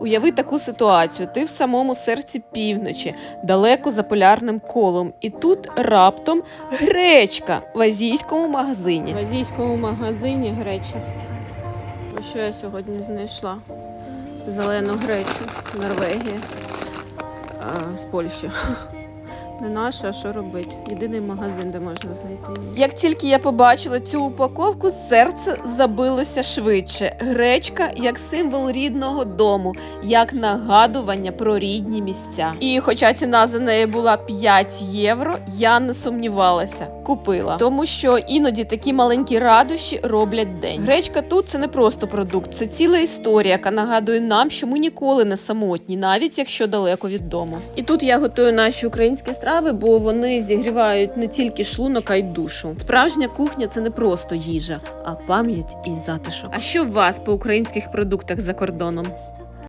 Уяви таку ситуацію: ти в самому серці півночі, далеко за полярним колом, і тут раптом гречка в азійському магазині. В азійському магазині греча. Що я сьогодні знайшла? Зелену гречу Норвегія а, з Польщі. Не наша, а що робити? Єдиний магазин, де можна знайти. її. Як тільки я побачила цю упаковку, серце забилося швидше. Гречка як символ рідного дому, як нагадування про рідні місця. І хоча ціна за неї була 5 євро, я не сумнівалася, купила. Тому що іноді такі маленькі радощі роблять день. Гречка тут це не просто продукт, це ціла історія, яка нагадує нам, що ми ніколи не самотні, навіть якщо далеко від дому. І тут я готую наші українські страви, бо вони зігрівають не тільки шлунок, а й душу. Справжня кухня це не просто їжа, а пам'ять і затишок. А що у вас по українських продуктах за кордоном?